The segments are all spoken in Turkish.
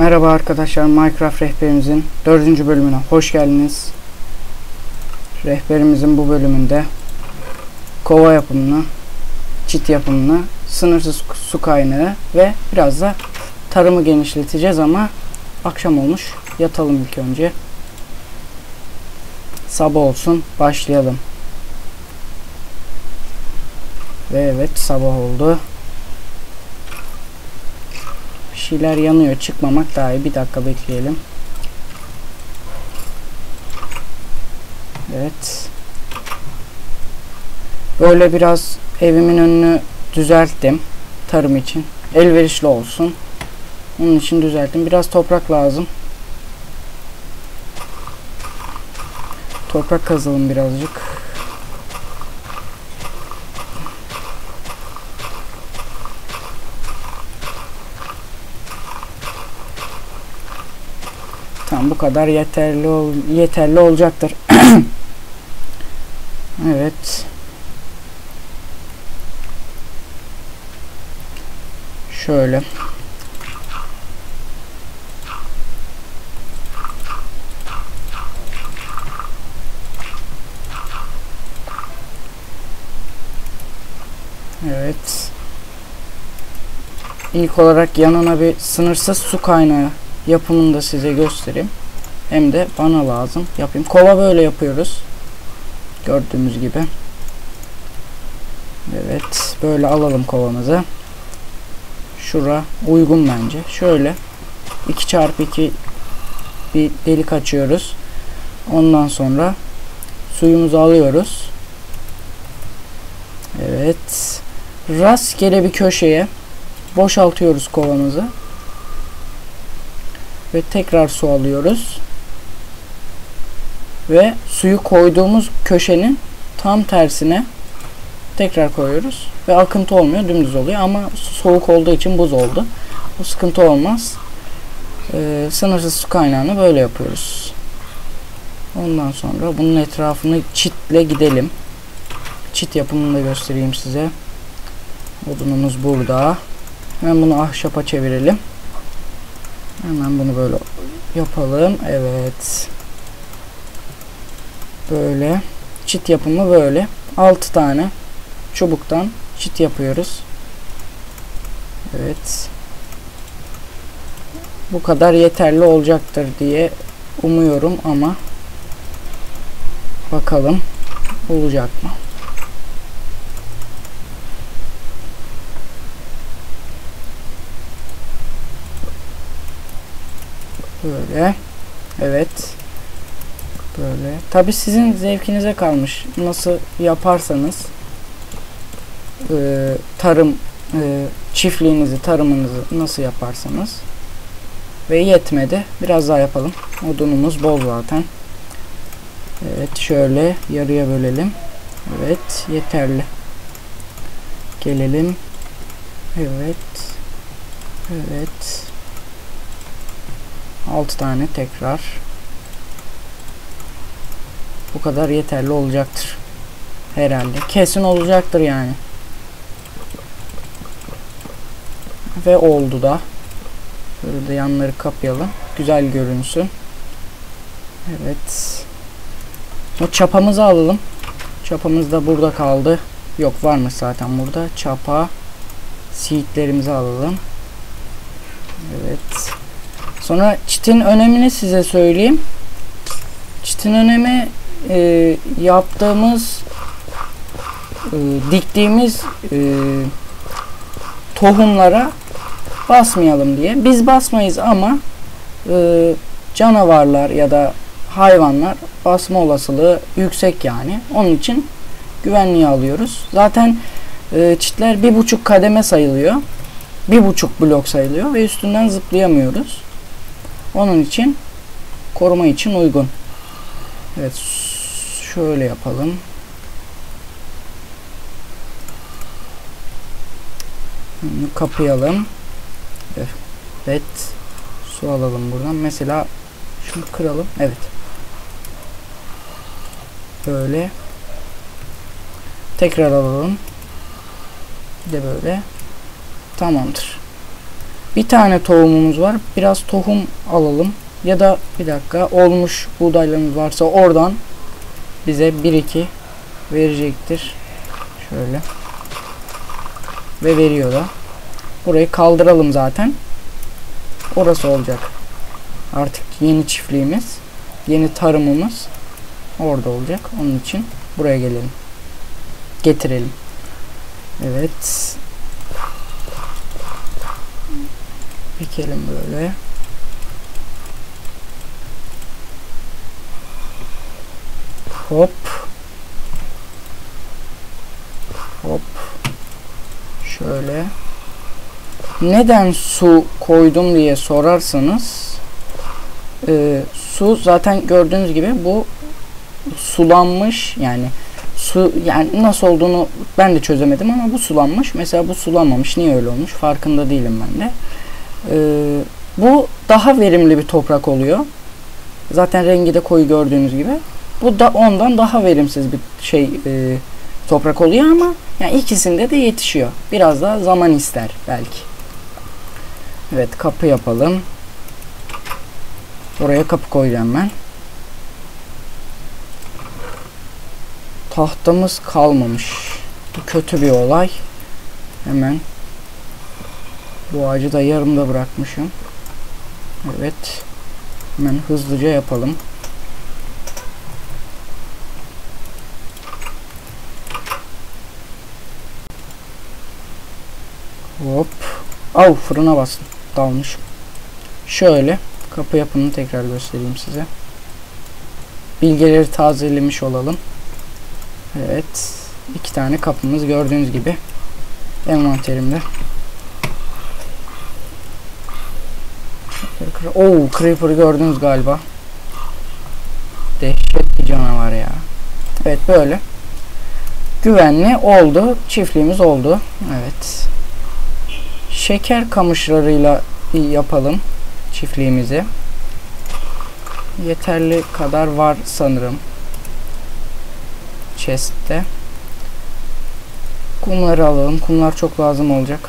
Merhaba arkadaşlar Minecraft rehberimizin 4. bölümüne hoş geldiniz. Rehberimizin bu bölümünde kova yapımını, çit yapımını, sınırsız su kaynağı ve biraz da tarımı genişleteceğiz ama akşam olmuş. Yatalım ilk önce. Sabah olsun başlayalım. Ve evet sabah oldu. Bir şeyler yanıyor. Çıkmamak daha iyi. Bir dakika bekleyelim. Evet. Böyle biraz evimin önünü düzelttim. Tarım için. Elverişli olsun. Onun için düzelttim. Biraz toprak lazım. Toprak kazalım birazcık. Tamam bu kadar yeterli ol yeterli olacaktır. evet. Şöyle. Evet. İlk olarak yanına bir sınırsız su kaynağı yapımını da size göstereyim. Hem de bana lazım. Yapayım. Kova böyle yapıyoruz. Gördüğümüz gibi. Evet. Böyle alalım kovamızı. Şura uygun bence. Şöyle 2 çarpı 2 bir delik açıyoruz. Ondan sonra suyumuzu alıyoruz. Evet. Rastgele bir köşeye boşaltıyoruz kovamızı. Ve tekrar su alıyoruz. Ve suyu koyduğumuz köşenin tam tersine tekrar koyuyoruz. Ve akıntı olmuyor. Dümdüz oluyor. Ama soğuk olduğu için buz oldu. Bu sıkıntı olmaz. Ee, sınırsız su kaynağını böyle yapıyoruz. Ondan sonra bunun etrafını çitle gidelim. Çit yapımını da göstereyim size. Odunumuz burada. Hemen bunu ahşapa çevirelim. Hemen bunu böyle yapalım. Evet. Böyle. Çit yapımı böyle. 6 tane çubuktan çit yapıyoruz. Evet. Bu kadar yeterli olacaktır diye umuyorum ama bakalım olacak mı? Böyle. Evet. Böyle. Tabi sizin zevkinize kalmış. Nasıl yaparsanız e, tarım e, çiftliğinizi, tarımınızı nasıl yaparsanız ve yetmedi. Biraz daha yapalım. Odunumuz bol zaten. Evet şöyle yarıya bölelim. Evet yeterli. Gelelim. Evet. Evet. 6 tane tekrar. Bu kadar yeterli olacaktır. Herhalde. Kesin olacaktır yani. Ve oldu da. Böyle de yanları kapayalım. Güzel görünsün. Evet. O çapamızı alalım. Çapamız da burada kaldı. Yok varmış zaten burada. Çapa. Seedlerimizi alalım. Evet. Sonra çitin önemini size söyleyeyim. Çitin önemi e, yaptığımız e, diktiğimiz e, tohumlara basmayalım diye. Biz basmayız ama e, canavarlar ya da hayvanlar basma olasılığı yüksek yani. Onun için güvenliği alıyoruz. Zaten e, çitler bir buçuk kademe sayılıyor. Bir buçuk blok sayılıyor ve üstünden zıplayamıyoruz. Onun için koruma için uygun. Evet şöyle yapalım. Bunu kapayalım. Evet. Su alalım buradan. Mesela şunu kıralım. Evet. Böyle. Tekrar alalım. Bir de böyle. Tamamdır. Bir tane tohumumuz var. Biraz tohum alalım. Ya da bir dakika olmuş buğdaylarımız varsa oradan bize 1-2 verecektir. Şöyle. Ve veriyor da. Burayı kaldıralım zaten. Orası olacak. Artık yeni çiftliğimiz, yeni tarımımız orada olacak. Onun için buraya gelelim. Getirelim. Evet. Dikelim böyle. Hop. Hop. Şöyle. Neden su koydum diye sorarsanız e, su zaten gördüğünüz gibi bu sulanmış yani su yani nasıl olduğunu ben de çözemedim ama bu sulanmış. Mesela bu sulanmamış. Niye öyle olmuş? Farkında değilim ben de. Ee, bu daha verimli bir toprak oluyor. Zaten rengi de koyu gördüğünüz gibi. Bu da ondan daha verimsiz bir şey e, toprak oluyor ama yani ikisinde de yetişiyor. Biraz daha zaman ister belki. Evet kapı yapalım. Oraya kapı koyacağım ben. Tahtamız kalmamış. Bu kötü bir olay. Hemen bu ağacı da yarımda bırakmışım. Evet. Hemen hızlıca yapalım. Hop. Av fırına bastım. Dalmış. Şöyle kapı yapımını tekrar göstereyim size. Bilgileri tazelemiş olalım. Evet. iki tane kapımız gördüğünüz gibi envanterimde. Oo, Creeper'ı gördünüz galiba. Dehşet bir canavar ya. Evet böyle. Güvenli oldu. Çiftliğimiz oldu. Evet. Şeker kamışlarıyla yapalım çiftliğimizi. Yeterli kadar var sanırım. Chest'te. Kumları alalım. Kumlar çok lazım olacak.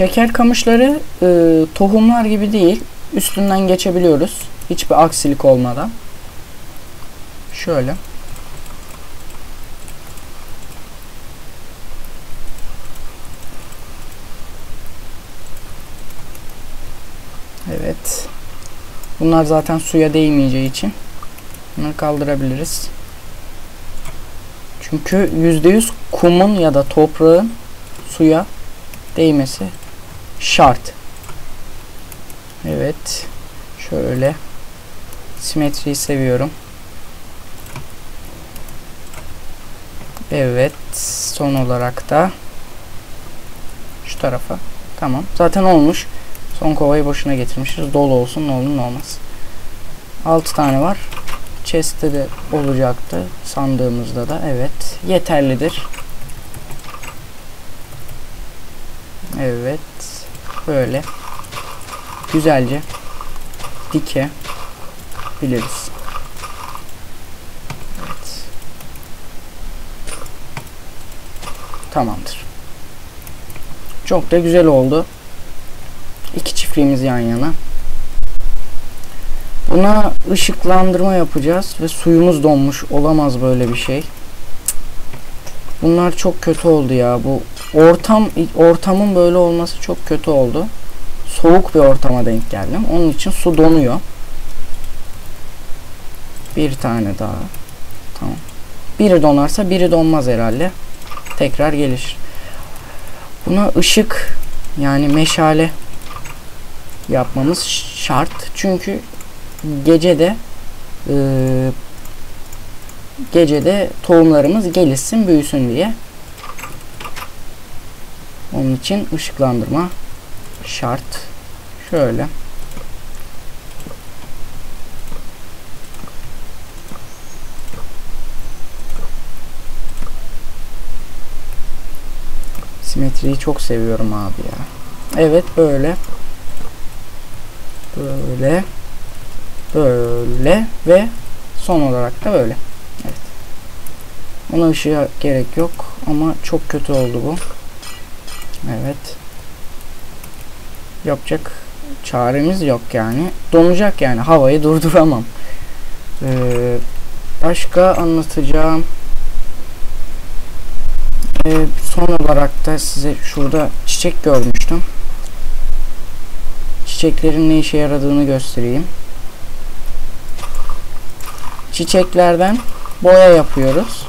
Şeker kamışları e, tohumlar gibi değil. Üstünden geçebiliyoruz. Hiçbir aksilik olmadan. Şöyle. Evet. Bunlar zaten suya değmeyeceği için bunları kaldırabiliriz. Çünkü %100 kumun ya da toprağın suya değmesi şart. Evet. Şöyle. Simetriyi seviyorum. Evet. Son olarak da şu tarafa. Tamam. Zaten olmuş. Son kovayı boşuna getirmişiz. Dolu olsun ne olur ne olmaz. 6 tane var. Chest'te de olacaktı. Sandığımızda da. Evet. Yeterlidir. Evet. Böyle. Güzelce dike biliriz. Evet. Tamamdır. Çok da güzel oldu. İki çiftliğimiz yan yana. Buna ışıklandırma yapacağız ve suyumuz donmuş. Olamaz böyle bir şey. Bunlar çok kötü oldu ya. Bu ortam ortamın böyle olması çok kötü oldu. Soğuk bir ortama denk geldim. Onun için su donuyor. Bir tane daha. Tamam. Biri donarsa biri donmaz herhalde. Tekrar gelir. Buna ışık yani meşale yapmamız şart. Çünkü gecede e, gecede tohumlarımız gelişsin, büyüsün diye. Onun için ışıklandırma şart. Şöyle. Simetriyi çok seviyorum abi ya. Evet böyle. Böyle. Böyle ve son olarak da böyle. Evet. Buna ışığa gerek yok ama çok kötü oldu bu. Evet. Yapacak çaremiz yok yani. Donacak yani. Havayı durduramam. Ee, başka anlatacağım. Ee, son olarak da size şurada çiçek görmüştüm. Çiçeklerin ne işe yaradığını göstereyim. Çiçeklerden boya yapıyoruz.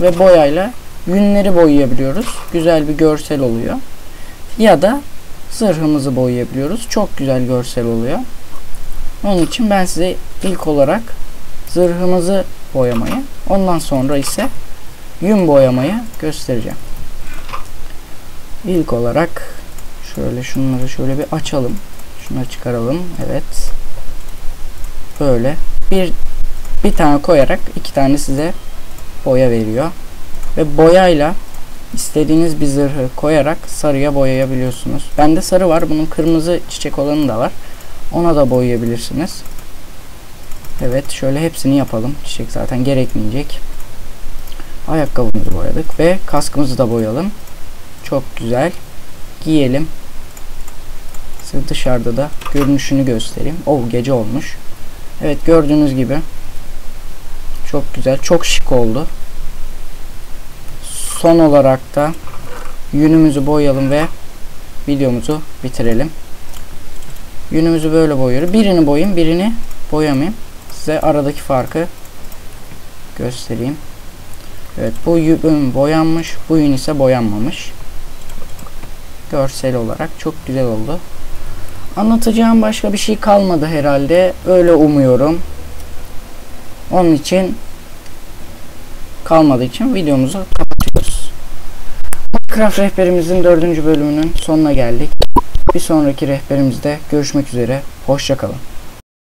Ve boyayla yünleri boyayabiliyoruz. Güzel bir görsel oluyor. Ya da zırhımızı boyayabiliyoruz. Çok güzel görsel oluyor. Onun için ben size ilk olarak zırhımızı boyamayı, ondan sonra ise yün boyamayı göstereceğim. İlk olarak şöyle şunları şöyle bir açalım. Şunları çıkaralım. Evet. Böyle bir bir tane koyarak iki tane size boya veriyor. Ve boyayla istediğiniz bir zırhı koyarak sarıya boyayabiliyorsunuz. Bende sarı var. Bunun kırmızı çiçek olanı da var. Ona da boyayabilirsiniz. Evet şöyle hepsini yapalım. Çiçek zaten gerekmeyecek. Ayakkabımızı boyadık ve kaskımızı da boyayalım. Çok güzel. Giyelim. Size dışarıda da görünüşünü göstereyim. O gece olmuş. Evet gördüğünüz gibi çok güzel. Çok şık oldu. Son olarak da yünümüzü boyayalım ve videomuzu bitirelim. Yünümüzü böyle boyuyoruz. Birini boyayayım, birini boyamayayım. Size aradaki farkı göstereyim. Evet bu yün boyanmış, bu yün ise boyanmamış. Görsel olarak çok güzel oldu. Anlatacağım başka bir şey kalmadı herhalde. Öyle umuyorum. Onun için kalmadığı için videomuzu. Minecraft rehberimizin dördüncü bölümünün sonuna geldik. Bir sonraki rehberimizde görüşmek üzere. Hoşçakalın.